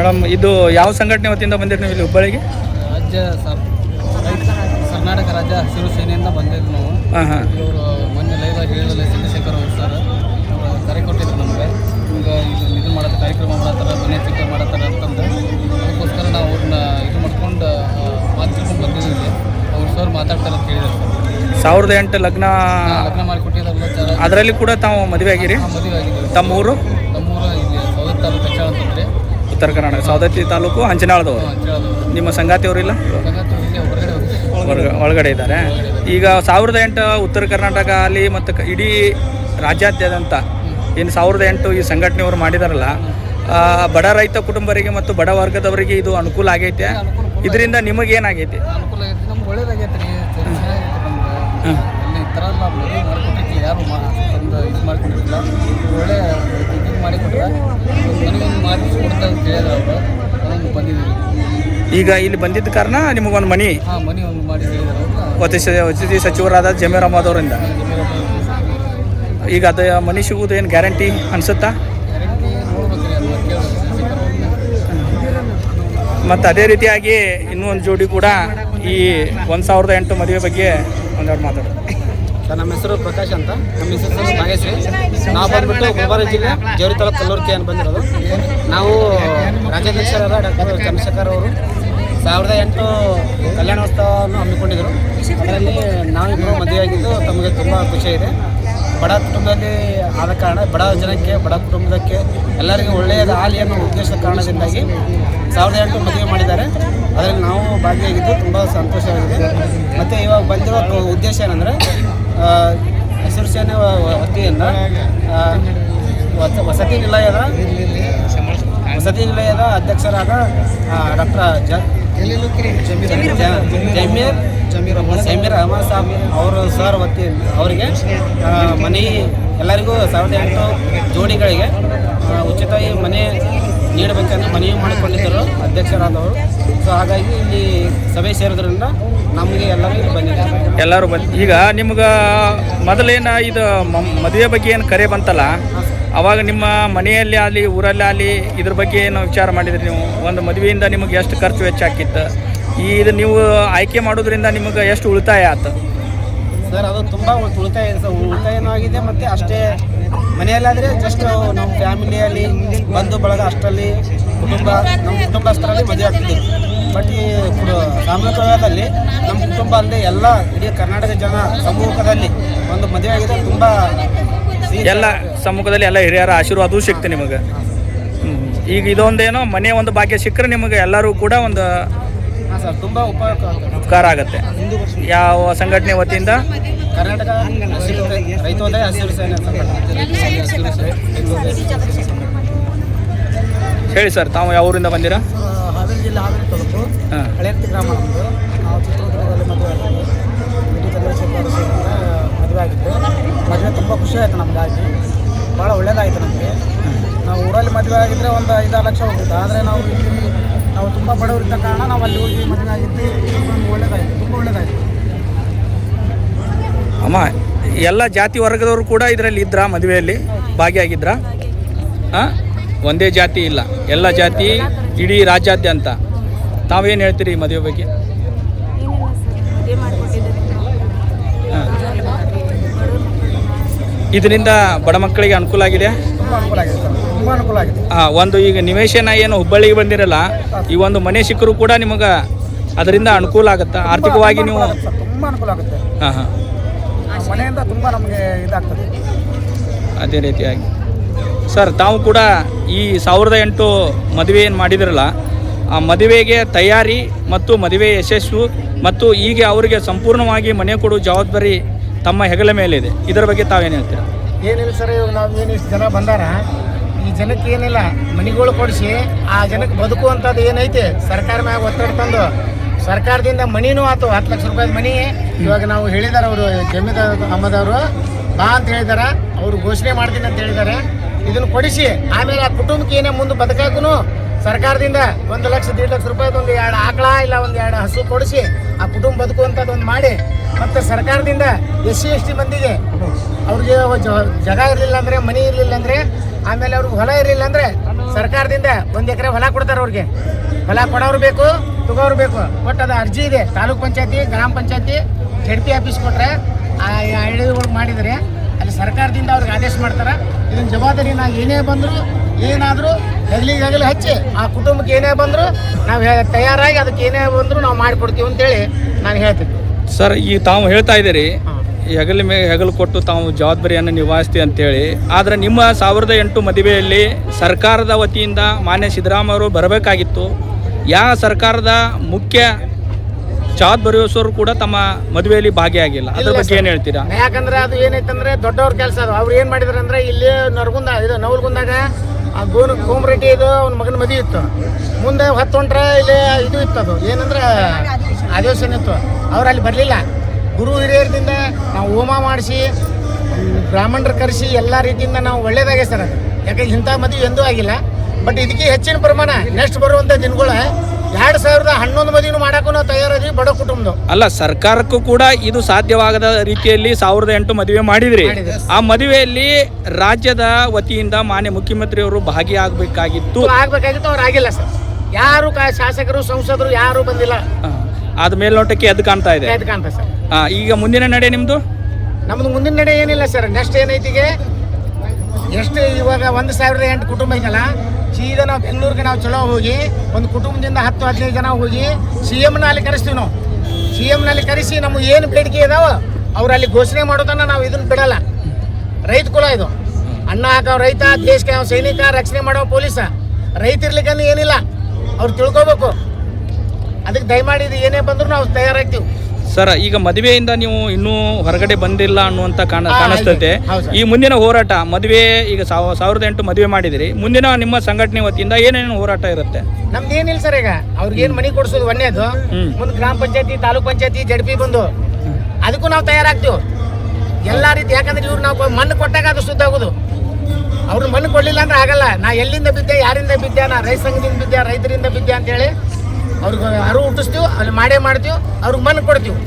Madam ಇದು ಯಾವ ಸಂಘಟನೆ ವತಿಯಿಂದ ಬಂದಿರಿ ನೀವು ಇಲ್ಲಿ ಹುಬ್ಬಳ್ಳಿಗೆ? ರಾಜ್ಯ ಸರ್ ಕರ್ನಾಟಕ ರಾಜ್ಯ ಹಸಿರು ಸೇನೆಯಿಂದ ಬಂದಿದ್ದು ನಾವು. ಹಾಂ ಹಾಂ. ಇವರು ಮೊನ್ನೆ ಲೈವ್ ಆಗಿ ಹೇಳಿದ್ರೆ ಚಂದ್ರಶೇಖರ್ ಅವರು ಸರ್ ಕರೆ ಕೊಟ್ಟಿದ್ರು ನಮಗೆ. ಈಗ ಇದು ಇದು ಮಾಡತ್ತೆ ಕಾರ್ಯಕ್ರಮ ಮಾಡತ್ತಾರ ಮನೆ ಚಿಕ್ಕ ಮಾಡತ್ತಾರ ಅಂತಂದು ಅದಕ್ಕೋಸ್ಕರ ನಾವು ಅವ್ರನ್ನ ಇದು ಮಾಡ್ಕೊಂಡು ಮಾತಾಡ್ಕೊಂಡು ತಿಳ್ಕೊಂಡು ಬಂದಿದ್ದೀವಿ ಅವ್ರು ಸರ್ ಮಾತಾಡ್ತಾರೆ ಅಂತ ಹೇಳಿದ್ರು ಸಾವಿರದ ಎಂಟು ಲಗ್ನ ಲಗ್ನ ಮಾಡಿಕೊಟ್ಟಿದ್ದಾರೆ ಅದರಲ್ಲಿ ಕೂಡ ತಾವು ಮದುವೆ ಆಗಿರಿ ಮದುವೆ ಆಗಿದ್ದೀವಿ ತಮ್ಮ ಊರು? ಉತ್ತರ ಕರ್ನಾಟಕ ಸೌದತ್ತಿ ತಾಲೂಕು ಹಂಚನಾಳದವರು ನಿಮ್ಮ ಸಂಗಾತಿಯವರಿಲ್ಲ? ಒಳಗಡೆ ಇದ್ದಾರೆ. ಈಗ ಸಾವಿರದ ಎಂಟು ಉತ್ತರ ಕರ್ನಾಟಕ ಅಲ್ಲಿ ಮತ್ತು ಇಡೀ ರಾಜ್ಯಾದ್ಯಂತ ಏನು ಸಾವಿರದ ಎಂಟು ಈ ಸಂಘಟನೆಯವರು ಮಾಡಿದಾರಲ್ಲ ಬಡ ರೈತ ಕುಟುಂಬರಿಗೆ ಮತ್ತು ಬಡ ವರ್ಗದವರಿಗೆ ಇದು ಅನುಕೂಲ ಆಗೈತೆ. ಇದರಿಂದ ನಿಮಗೇನಾಗೈತಿ ಅನುಕೂಲ ಯಾರು ಮಾ ತಂದು ಇದು ಮಾಡಿಕೊಂಡಿರಲಿಲ್ಲ ಒಳ್ಳೆ ಇದು ಮಾಡಿಕೊಟ್ರೆ ನನಗೊಂದು ಮಾಡಿಸ್ಕೊಡ್ತಾ ಅಂತ ಹೇಳಿದ್ರು ಅವರು. ಅದೊಂದು ಬಂದಿದ್ದೀವಿ ಈಗ ಇಲ್ಲಿ ಬಂದಿದ್ದ ಕಾರಣ ನಿಮಗೊಂದು ಮನಿ ಹಾಂ ಮನಿ ಒಂದು ಮಾಡಿ ಹೇಳಿದ್ರು. ವಸತಿ ಸಚಿವರಾದ ಜಮೀರ್ ಅಹಮದ್ ಅವರಿಂದ. ಈಗ ಅದು ಮನಿ ಸಿಗುವುದು ಏನು ಗ್ಯಾರಂಟಿ ಅನ್ಸುತ್ತಾ? ಮತ್ತು ಅದೇ ರೀತಿಯಾಗಿ ಇನ್ನೂ ಒಂದು ಜೋಡಿ ಕೂಡ ಈ ಒಂದು ಸಾವಿರದ ಎಂಟು ಮದುವೆ ಬಗ್ಗೆ ಒಂದೆರಡು ಮಾತಾಡೋದು ಸರ್, ನಮ್ಮ ಹೆಸರು ಪ್ರಕಾಶ್ ಅಂತ. ನಮ್ಮ ಹೆಸರು ನಾಗೇಶ್ವರಿ. ನಾವು ಬಂದ್ಬಿಟ್ಟು ಗುಲ್ಬರ್ಗ ಜಿಲ್ಲೆ ಜವರಿ ಕಲ್ಲೂರ್ಕೆ ಅಂತ ಬಂದಿರೋದು. ನಾವು ರಾಜ್ಯಾಧ್ಯಕ್ಷರಾದ ಡಾಕ್ಟರ್ ಚಂದ್ರಶೇಖರ್ ಅವರು ಸಾವಿರದ ಎಂಟು ಕಲ್ಯಾಣೋತ್ಸವವನ್ನು ಹಮ್ಮಿಕೊಂಡಿದ್ದರು. ಅದರಲ್ಲಿ ನಾವಿಬ್ಬರು ಮದುವೆಯಾಗಿದ್ದು ತಮಗೆ ತುಂಬ ಖುಷಿ ಇದೆ. ಬಡ ಕುಟುಂಬದಲ್ಲಿ ಆದ ಕಾರಣ, ಬಡ ಜನಕ್ಕೆ, ಬಡ ಕುಟುಂಬದಕ್ಕೆ ಎಲ್ಲರಿಗೂ ಒಳ್ಳೆಯದು ಆಗಲಿ ಅನ್ನೋ ಉದ್ದೇಶದ ಕಾರಣದಿಂದಾಗಿ ಸಾವಿರದ ಎಂಟು ಮದುವೆ ಮಾಡಿದ್ದಾರೆ. ಅದರಲ್ಲಿ ನಾವು ಭಾಗಿಯಾಗಿದ್ದು ತುಂಬ ಸಂತೋಷವಾಗಿದೆ. ಮತ್ತು ಇವಾಗ ಬಂದಿರೋ ಉದ್ದೇಶ ಏನಂದರೆ ವ- ವತಿಯಿಂದ ವಸತಿ ನಿಲಯದ? ವಸತಿ ನಿಲಯದ ಅಧ್ಯಕ್ಷರಾದ ಡಾಕ್ಟರ್ ಜಮೀರ್ ಜಮೀರ್ ಅಹಮದ್ ಸಾಬ್ ಅವರು ಸರ್ ವತಿ ಅವರಿಗೆ ಮನೆ ಎಲ್ಲರಿಗೂ ಸಾವಿರದ ಎಂಟು ಜೋಡಿಗಳಿಗೆ ಉಚಿತವಾಗಿ ಮನೆ ನೀಡಬೇಕೆಂದು ಮನವಿ ಮಾಡಿಕೊಂಡಿದ್ದರು ಅಧ್ಯಕ್ಷರಾದವರು. ಸೊ ಹಾಗಾಗಿ ಇಲ್ಲಿ ಸಭೆ ಸೇರೋದ್ರಿಂದ ನಮಗೆ ಎಲ್ಲರೂ ಇಲ್ಲಿ ಬಂದಿದ್ದಾರೆ. ಎಲ್ಲರೂ ಬಂದು ಈಗ ನಿಮ್ಗೆ ಮೊದಲೇನು ಇದು ಮದುವೆ ಬಗ್ಗೆ ಏನು ಕರೆ ಬಂತಲ್ಲ? ಅವಾಗ ನಿಮ್ಮ ಮನೆಯಲ್ಲಿ ಆಗಲಿ ಊರಲ್ಲಿ ಆಗಲಿ ಇದ್ರ ಬಗ್ಗೆ ಏನು ವಿಚಾರ ಮಾಡಿದ್ರಿ ನೀವು? ಒಂದು ಮದುವೆಯಿಂದ ನಿಮಗೆ ಎಷ್ಟು ಖರ್ಚು ವೆಚ್ಚ ಹಾಕಿತ್ತು? ಈ ಇದು ನೀವು ಆಯ್ಕೆ ಮಾಡೋದ್ರಿಂದ ನಿಮಗೆ ಎಷ್ಟು ಉಳಿತಾಯ ಆಯ್ತು ಸರ್ ಅದು ತುಂಬ ಉಳಿತಾಯ ಇದೆ ಸರ್ ಉಳಿತಾಯನೂ ಆಗಿದೆ ಮತ್ತು ಅಷ್ಟೇ ಮನೆಯಲ್ಲಾದರೆ ಜಸ್ಟ್ ನಮ್ಮ ಫ್ಯಾಮಿಲಿಯಲ್ಲಿ ಬಂಧು ಬಳಗ ಅಷ್ಟರಲ್ಲಿ ಕುಟುಂಬ, ನಮ್ಮ ಕುಟುಂಬಸ್ಥರಲ್ಲಿ ಮದುವೆ ಆಗ್ತಿದ್ದೀವಿ. ಬಟ್ ಈ ಸಾಮೂಹಿಕ ವಿವಾಹದಲ್ಲಿ ನಮ್ಮ ಕುಟುಂಬ ಅಲ್ಲದೆ ಎಲ್ಲ ಇಡೀ ಕರ್ನಾಟಕ ಜನ ಸಮೂಹದಲ್ಲಿ ಒಂದು ಮದುವೆ ಆಗಿದೆ ತುಂಬ ಎಲ್ಲ ಸಮ್ಮುಖದಲ್ಲಿ ಎಲ್ಲ ಹಿರಿಯರ ಆಶೀರ್ವಾದವೂ ಸಿಕ್ತು ನಿಮಗೆ. ಈಗ ಇದೊಂದೇನೋ ಮನೆ ಒಂದು ಭಾಗ್ಯ ಸಿಕ್ಕರೆ ನಿಮಗೆ ಎಲ್ಲರೂ ಕೂಡ ಒಂದು ಸರ್ ತುಂಬ ಉಪಯೋಗ ಉಪಕಾರ ಆಗುತ್ತೆ ಯಾವ ಸಂಘಟನೆ ವತಿಯಿಂದ ಕರ್ನಾಟಕ ಹಸಿರು ರೈತೋದಯ ಹಸಿರು ಸೇನೆ ಹೇಳಿ ಸರ್ ತಾವು ಯಾವ ಊರಿಂದ ಬಂದಿರಾ ಹಾವೇರಿ ಜಿಲ್ಲೆ ಹಾವೇರಿ ತಾಲೂಕು ಹಾಂ ಹಳೆಯರ್ತಿ ಗ್ರಾಮ ನಮ್ಮದು ನಾವು ಚಿತ್ರದುರ್ಗದಲ್ಲಿ ಮದುವೆ ಆಗಿದ್ದು ಇಡೀ ಚಂದ್ರಶೇಖರ್ ಸೇರಿಯಿಂದ ಮದುವೆ ಆಗಿದ್ದು ಮದುವೆ ತುಂಬ ಖುಷಿ ಆಯಿತು ನಮಗಾಗಿ ಭಾಳ ಒಳ್ಳೆಯದಾಯಿತು ನಮಗೆ ನಾವು ಊರಲ್ಲಿ ಮದುವೆ ಆಗಿದ್ದರೆ ಒಂದು ಐದಾರು ಲಕ್ಷ ಹೋಗುತ್ತೆ ಆದರೆ ನಾವು ಇಲ್ಲಿ ನಾವು ತುಂಬ ಬಡವರಿದ್ದ ಕಾರಣ ನಾವು ಅಲ್ಲಿ ಹೋಗಿ ಮದುವೆ ಆಗಿದ್ದು ನಮ್ಗೆ ಒಳ್ಳೆಯದಾಯಿತು ತುಂಬ ಒಳ್ಳೆಯದಾಯಿತು ಅಮ್ಮ ಎಲ್ಲ ಜಾತಿ ವರ್ಗದವರು ಕೂಡ ಇದರಲ್ಲಿ ಇದ್ರ ಮದುವೆಯಲ್ಲಿ? ಭಾಗಿಯಾಗಿದ್ರಾ? ಹಾಂ ಒಂದೇ ಜಾತಿ ಇಲ್ಲ. ಎಲ್ಲ ಜಾತಿ ಇಡೀ ರಾಜ್ಯಾದ್ಯಂತ. ತಾವೇನು ಹೇಳ್ತೀರಿ ಈ ಮದುವೆ ಬಗ್ಗೆ? ಇದರಿಂದ ಬಡ ಮಕ್ಕಳಿಗೆ ಅನುಕೂಲ ಆಗಿದೆ? ತುಂಬ ಅನುಕೂಲ ಆಗಿದೆ. ಒಂದು ಈಗ ನಿವೇಶನ ಏನು ಹುಬ್ಬಳ್ಳಿಗೆ ಬಂದಿರಲ್ಲ ಈ ಒಂದು ಮನೆ ಸಿಕ್ಕರು ಕೂಡ ನಿಮಗೆ ಅದರಿಂದ ಅನುಕೂಲ ಆಗುತ್ತಾ? ಆರ್ಥಿಕವಾಗಿ ನೀವು ಸರ್ ಅನುಕೂಲ ಆಗುತ್ತೆ. ಹಾಂ ಹಾಂ. ಮನೆಯಿಂದ ತುಂಬ ನಮಗೆ ಇದಾಗ್ತದೆ. ಅದೇ ರೀತಿಯಾಗಿ. ಸರ್ ತಾವು ಕೂಡ ಈ ಸಾವಿರದ ಎಂಟು ಮದುವೆ ಏನು ಮಾಡಿದಿರಲ್ಲ ಆ ಮದುವೆಗೆ ತಯಾರಿ ಮತ್ತು ಮದುವೆ ಯಶಸ್ಸು ಮತ್ತು ಈಗ ಅವರಿಗೆ ಸಂಪೂರ್ಣವಾಗಿ ಮನೆ ಕೊಡುವ ಜವಾಬ್ದಾರಿ ತಮ್ಮ ಹೆಗಲ ಮೇಲಿದೆ. ಇದರ ಬಗ್ಗೆ ತಾವೇನು ಹೇಳ್ತೀರಾ? ಏನಿಲ್ಲ ಸರ್ ಇವಾಗ ನಾವು ಏನು ಇಷ್ಟು ಜನ ಬಂದಾರ ಈ ಜನಕ್ಕೆ ಏನಿಲ್ಲ ಮನಿಗಳು ಕೊಡಿಸಿ, ಆ ಜನಕ್ಕೆ ಬದುಕುವಂಥದ್ದು ಏನೈತೆ? ಸರ್ಕಾರ ಮ್ಯಾಗ ಒತ್ತಡ ತಂದು, ಸರ್ಕಾರದಿಂದ ಮನಿನೂ ಆತು, ಹತ್ತು ಲಕ್ಷ ರೂಪಾಯಿ ಮನಿ ಇವಾಗ ನಾವು ಹೇಳಿದಾರೆ ಅವರು, ಜಮೀದಾರ ಅಮ್ಮದವರು ಬಾ ಅಂತ ಹೇಳಿದಾರೆ, ಅವರು ಘೋಷಣೆ ಮಾಡ್ತೀನಿ ಅಂತ ಹೇಳಿದ್ದಾರೆ ಇದನ್ನು ಕೊಡಿಸಿ, ಆಮೇಲೆ ಆ ಕುಟುಂಬಕ್ಕೆ ಏನೇ ಮುಂದೆ ಬದುಕಾಗೂ ಸರ್ಕಾರದಿಂದ ಒಂದು ಲಕ್ಷ, ದೀಡ್ ಲಕ್ಷ ರೂಪಾಯಿ ಒಂದು ಎರಡು ಆಕಳ ಇಲ್ಲ ಒಂದು ಎರಡು ಹಸು ಕೊಡಿಸಿ ಆ ಕುಟುಂಬ ಬದುಕುವಂಥದ್ದು ಒಂದು ಮಾಡಿ. ಮತ್ತು ಸರ್ಕಾರದಿಂದ ಎಸ್ ಸಿ, ಎಸ್ ಟಿ ಮಂದಿಗೆ ಅವ್ರಿಗೆ ಜಾಗ ಇರಲಿಲ್ಲ ಅಂದರೆ, ಮನೆ ಇರಲಿಲ್ಲ ಅಂದರೆ, ಆಮೇಲೆ ಅವ್ರಿಗೆ ಹೊಲ ಇರಲಿಲ್ಲ ಅಂದರೆ ಸರ್ಕಾರದಿಂದ ಒಂದು ಎಕರೆ ಹೊಲ ಕೊಡ್ತಾರೆ ಅವ್ರಿಗೆ. ಹೊಲ ಕೊಡೋರು ಬೇಕು, ತಗೋರು ಬೇಕು. ಬಟ್ ಅದು ಅರ್ಜಿ ಇದೆ. ತಾಲೂಕ್ ಪಂಚಾಯತಿ, ಗ್ರಾಮ ಪಂಚಾಯತಿ ಜಡ್ ಪಿ ಆಫೀಸ್ ಕೊಟ್ಟರೆ ಆ ಐಡಿಗಳು ಮಾಡಿದರೆ, ಅಲ್ಲಿ ಸರ್ಕಾರದಿಂದ ಅವ್ರಿಗೆ ಆದೇಶ ಮಾಡ್ತಾರೆ. ಇದನ್ನ ಜವಾಬ್ದಾರಿ ನಾವು ಏನೇ ಬಂದರೂ, ಏನಾದರೂ ಹೆಗಲಿಗೆ ಹೆಗಲು ಹಚ್ಚಿ ಆ ಕುಟುಂಬಕ್ಕೆ ಏನೇ ಬಂದರೂ ನಾವು ತಯಾರಾಗಿ ಅದಕ್ಕೆ ಏನೇ ಬಂದರೂ ನಾವು ಮಾಡಿಕೊಡ್ತೀವಿ ಅಂತೇಳಿ ನಾನು ಹೇಳ್ತೀನಿ ಸರ್ ಈ ತಾವು ಹೇಳ್ತಾ ಇದ್ದೀರಿ ಹೆಗಲ ಮೇಲೆ ಹೆಗಲು ಕೊಟ್ಟು ತಾವು ಜವಾಬ್ದಾರಿಯನ್ನು ನಿಭಾಯಿಸ್ತೀವಿ ಅಂತೇಳಿ. ಆದರೆ ನಿಮ್ಮ ಸಾವಿರದ ಎಂಟು ಮದುವೆಯಲ್ಲಿ ಸರ್ಕಾರದ ವತಿಯಿಂದ ಮಾನ್ಯ ಸಿದ್ದರಾಮಯ್ಯವರು ಬರಬೇಕಾಗಿತ್ತು. ಯಾವ ಸರ್ಕಾರದ ಮುಖ್ಯ ಜವಾಬ್ದಾರಿಯವರು ಕೂಡ ತಮ್ಮ ಮದುವೆಯಲ್ಲಿ ಭಾಗಿಯಾಗಿಲ್ಲ. ಅದ್ರ ಬಗ್ಗೆ ಏನು ಹೇಳ್ತೀರಾ? ಯಾಕಂದ್ರೆ ಅದು ಏನೈತಂದ್ರೆ ದೊಡ್ಡವ್ರ ಕೆಲಸ ಅದು ಅವ್ರು ಏನು ಮಾಡಿದ್ರು ಅಂದ್ರೆ ಇಲ್ಲಿ ನರಗುಂದ ಇದು ನವಲ್ಗುಂದಾಗ ಆ ಗೋನ್ ಕೋಮರೆಡ್ಡಿ ಇದು ಅವ್ನ ಮಗನ ಮದಿ ಇತ್ತು. ಮುಂದೆ ಹತ್ತು ಹೊಂಟ್ರೆ ಇಲ್ಲಿ ಇದು ಇತ್ತು ಅದು ಏನಂದ್ರೆ ಆದೇಶನ ಇತ್ತು. ಅವ್ರು ಅಲ್ಲಿ ಬರಲಿಲ್ಲ. ಗುರು ಹಿರಿಯರದಿಂದ ನಾವು ಹೋಮ ಮಾಡಿಸಿ, ಬ್ರಾಹ್ಮಣರು ಕರೆಸಿ ಎಲ್ಲ ರೀತಿಯಿಂದ ನಾವು ಒಳ್ಳೇದಾಗೆ ಸರ್ ಅದು. ಯಾಕಂದ್ರೆ ಇಂಥ ಮದುವೆ ಎಂದೂ ಆಗಿಲ್ಲ. ಬಟ್ ಇದಕ್ಕೆ ಹೆಚ್ಚಿನ ಪ್ರಮಾಣ ನೆಕ್ಸ್ಟ್ ಬರುವಂಥ ದಿನಗಳು ಎರಡು ಸಾವಿರದ ಹನ್ನೊಂದು ಮದುವೆನೂ ಮಾಡಕ್ಕೂ ನಾವು ಬಡ ಕುಟುಂಬದ ಅಲ್ಲ ಸರ್ಕಾರಕ್ಕೂ ಕೂಡ ಇದು ಸಾಧ್ಯವಾಗದ ರೀತಿಯಲ್ಲಿ ಸಾವಿರದ ಎಂಟು ಮದುವೆ ಮಾಡಿದ್ರಿ. ಆ ಮದುವೆಯಲ್ಲಿ ರಾಜ್ಯದ ವತಿಯಿಂದ ಮಾನ್ಯ ಮುಖ್ಯಮಂತ್ರಿಯವರು ಭಾಗಿಯಾಗಬೇಕಾಗಿತ್ತು. ಆಗ್ಬೇಕಾಗಿತ್ತು ಅವ್ರು ಆಗಿಲ್ಲ ಸರ್. ಯಾರು ಕಾ- ಶಾಸಕರು ಸಂಸದರು ಯಾರು ಬಂದಿಲ್ಲ. ಅದ ಮೇಲ್ನೋಟಕ್ಕೆ ಎದ್ದು ಕಾಣ್ತಾ ಇದೆ. ಕಾಣ್ತಾ ಸರ್. ಆ, ಈಗ ಮುಂದಿನ ನಡೆ ನಿಮ್ದು? ನಮ್ದು ಮುಂದಿನ ನಡೆ ಏನಿಲ್ಲ ಸರ್. ನೆಕ್ಸ್ಟ್ ಏನೈತಿಗೆ? ಎಷ್ಟು ಇವಾಗ ಒಂದು ಸಾವಿರದ ಎಂಟು ಕುಟುಂಬ ಐತಲ್ಲ, ಸೀದಾ ನಾವು ಬೆಂಗಳೂರಿಗೆ ನಾವು ಚಲೋ ಹೋಗಿ, ಒಂದು ಕುಟುಂಬದಿಂದ ಹತ್ತು ಹದಿನೈದು ಜನ ಹೋಗಿ ಸಿ ಎಮ್ನ ಅಲ್ಲಿ ಕರೆಸ್ತೀವಿ ನಾವು. ಸಿ ಎಮ್ನಲ್ಲಿ ಕರೆಸಿ ನಮಗೆ ಏನು ಬೇಡಿಕೆ ಇದಾವ ಅವ್ರು ಅಲ್ಲಿ ಘೋಷಣೆ ಮಾಡೋದನ್ನ ನಾವು ಇದನ್ನು ಬಿಡಲ್ಲ. ರೈತ ಕುಲ ಇದು. ಅಣ್ಣ ಹಾಕೋ ರೈತ ದೇಶಕ್ಕೆ ಅವ್ನು ಸೈನಿಕ, ರಕ್ಷಣೆ ಮಾಡೋ ಪೊಲೀಸ. ರೈತ ಏನಿಲ್ಲ, ಅವ್ರು ತಿಳ್ಕೊಬೇಕು. ಅದಕ್ಕೆ ದಯಮಾಡಿ ಏನೇ ಬಂದರೂ ನಾವು ತಯಾರಾಗ್ತೀವಿ. ಸರ್ ಈಗ ಮದುವೆಯಿಂದ ನೀವು ಇನ್ನೂ ಹೊರಗಡೆ ಬಂದಿಲ್ಲ ಅನ್ನುವಂತ ಕಾಣ ಕಾಣಿಸ್ತೈತೆ. ಈ ಮುಂದಿನ ಹೋರಾಟ ಮದುವೆ ಈಗ ಸಾವ- ಸಾವಿರದ ಎಂಟು ಮದುವೆ ಮಾಡಿದಿರಿ. ಮುಂದಿನ ನಿಮ್ಮ ಸಂಘಟನೆ ವತಿಯಿಂದ ಏನೇನು ಹೋರಾಟ ಇರುತ್ತೆ? ನಮ್ದು ಏನಿಲ್ಲ ಸರ್ ಈಗ. ಅವ್ರಿಗೇನು ಮನೆ ಕೊಡ್ಸೋದು ಒಂದೇದು. ಮುಂದೆ ಗ್ರಾಮ ಪಂಚಾಯತಿ ತಾಲೂಕ್ ಪಂಚಾಯತಿ ಜಡ್ಪಿ ಬಂದು. ಅದಕ್ಕೂ ನಾವು ತಯಾರಾಗ್ತೀವಿ. ಎಲ್ಲ ರೀತಿ ಯಾಕಂದ್ರೆ ಇವ್ರು ನಾವು ಮಣ್ಣು ಕೊಟ್ಟಾಗ ಅದು ಶುದ್ಧ ಆಗೋದು. ಅವ್ರು ಮಣ್ಣು ಕೊಡ್ಲಿಲ್ಲ ಅಂದ್ರೆ ಆಗಲ್ಲ. ನಾ ಎಲ್ಲಿಂದ ಬಿದ್ದೆ ಯಾರಿಂದ ಬಿದ್ದೆ ನಾ ರೈತ ಸಂಘದಿಂದ ಬಿದ್ದೆ ರೈತರಿಂದ ಬಿದ್ದೆ ಅಂತೇಳಿ ಅವ್ರಿಗೆ ಅರಿವು ಹುಟ್ಟಿಸ್ತೀವಿ ಅಲ್ಲಿ ಮಾಡೇ ಮಾಡ್ತೀವಿ ಅವ್ರಿಗೆ ಮಣ್ಣು ಕೊಡ್ತೀವಿ.